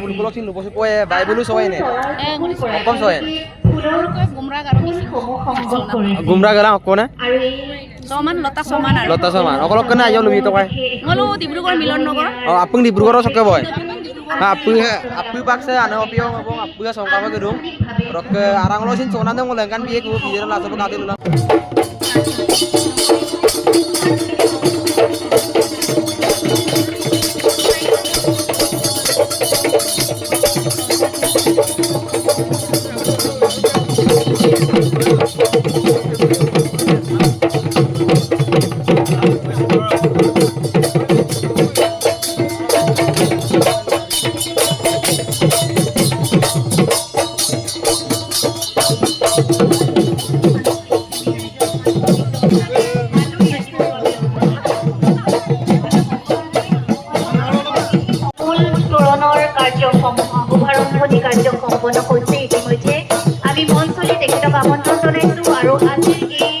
bulu sin lupo poe bai bulu soy ne kom soy Gumrag আৰু মিচিং gumra galang ko na ছমান Lata ayo lubi to kai গ'লো Dibrugarh Milan Nagar oh sokke boy ha apu apu paksa ano pio ngobong apu ga songka gedung rok arang lo sin sonan dong ngolengkan piye ku piye la sopo kate ulang তোৰণৰ কাৰ্যসমূহ শুভাৰম্ভণি কাৰ্য সম্পন্ন হৈছে ইতিমধ্যে আমি মঞ্চলৈ তেখেতক আমন্ত্ৰণ জনাইছো আৰু আজিৰ এই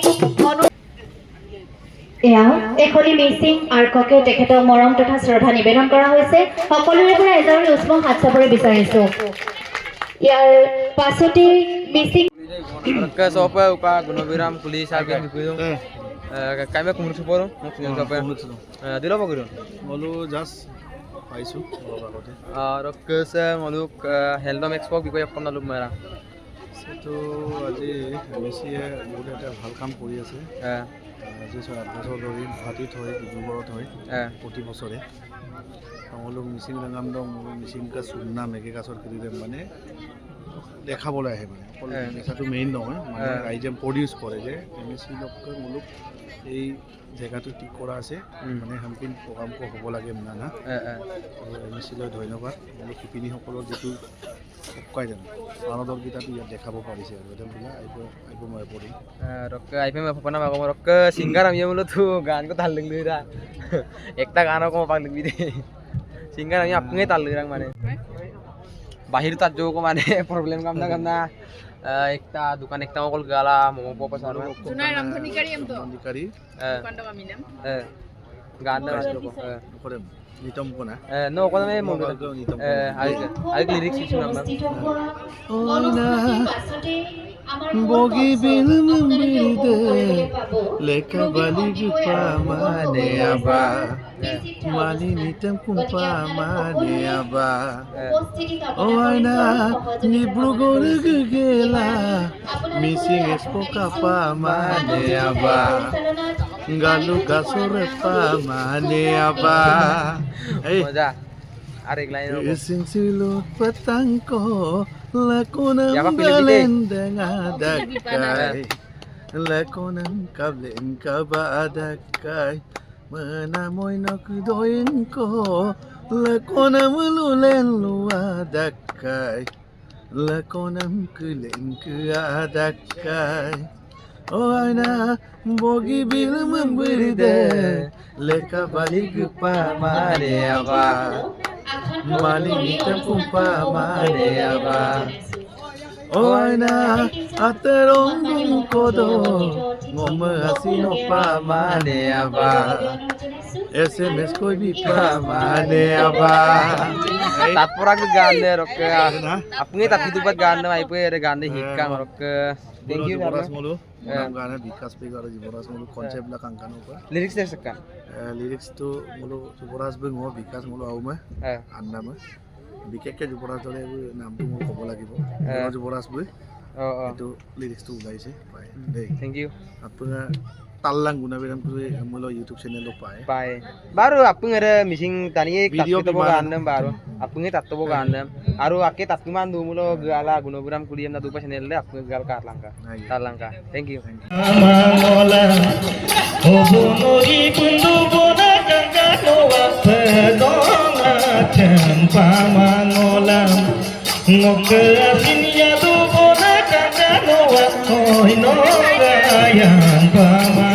এয়া এখনি মিচিং আৰ্ককে তেখেতক মৰম তথা শ্ৰদ্ধা নিবেদন কৰা হৈছে। সকলোৰে পৰা এজন উষ্ম হাত চাপৰি বিচাৰিছো। ইয়াৰ পাছতে মিচিং kumur suporo মোক sopo dilo ba gedung মলো জাষ্ট পাইছোঁ? অলপ আগতে। ke se ngoluk heldom বিষয়ে অকণ অলপ মেৰা। সেইটো আজি এম এছ চিয়ে বহুত এটা ভালো কাম কৰি আছে। আজি ছয় আঠ বছৰ ধৰি গুৱাহাটীত হয় ডিব্ৰুগড়ত হয় প্ৰতি বছৰে। সকলো মিচিং ৰাঙামদং মিচিং কাছ চুমনা মেঘে কাছৰ কিৰিৰে মানে দেখাবলৈ আহে মানে। অকল এ। মেইন নহয় মানে ৰাইজে প্ৰডিউচ কৰে যে এম এছ চি লগকৈ মোলোক এই জেগাটো ঠিক কৰা আছে। মানে সামপিন প্ৰগ্ৰামটো হ'ব লাগে মানে না। এম এছ চিলৈ ধন্যবাদ। আৰু শিপিনীসকলৰ যিটো শুকাই জানো মানদণ্ডকেইটাটো ইয়াত দেখাব পাৰিছে আৰু। বোলে আহিব আহিব মই পৰিম apa nama kamu rok ke singgar am mulut tuh gan ko tal lagi dah ekta গান ko pag lagi deh singgar আমি আপনি tal lagi মানে। বাহির তার যোগ মানে প্রবলেম কাম না কাম না। একটা দোকান একটা অকল গালা মোমো পপ অধিকাৰী কাণ্ড আমি নাম গান না নিতম কোনা নিতম বগি বিল মন্দিরতে লেখা বালি গুপা মানে আবা মানি নিতম কুম্পা মানে আবা ও আইনা ডিব্ৰুগড় গেলা মিচিং এক্সপো কাপা মানে আবা গালু গাছৰ পা মানে আবা এই arreglar el Es en silo patanco, la cuna balendeng adakai. La cuna cable adakai. Mana moy nak doin ko, la cuna mululen lu adakai. Kulen kuadakai. Oh na bogi bil mambirde leka balik pa mare awa. Aba Oh ana aterong kodo Ngom asino pa mane aba SMS ko bi pa mane aba তারপর আগে গান দে rock না আপনি তাত কিছু গান না আইপে এর গান দে হিক্কা রক থ্যাংক ইউ যুবরাজ মলো। হ্যাঁ। গানে বিকাশ পেগ আৰু যুবৰাজ মলো কনচেপ্ট বিলাক কাংকানৰ লিরিক্স দে সকা লিৰিক্সটো মোলো যুৱৰাজ বৈ মই বিকাশ মোলো আৰু মই হ্যাঁ আন্না মই। বিশেষকৈ যুৱৰাজ দলে এইবোৰ নামটো মোৰ ক'ব লাগিব। হ্যাঁ। এইটো লিৰিক্সটো ওলাইছে পায় দেই থ্যাংক ইউ আপোনাৰ তাল্লাং গুণাবিৰাম কৰি মোলো ইউটিউব চেনেলো পায় Bye. Baru aku ngere missing tani Video video gimana? ganem baru. Aku ngi tatto ganem. Aru ake tattu mandu mulo gala gunoburam kuliam na dupa channel le aku gal ka langka. Nah, iya. Tar langka. Thank you. Amangola, thôi nó ra vàng qua. vàng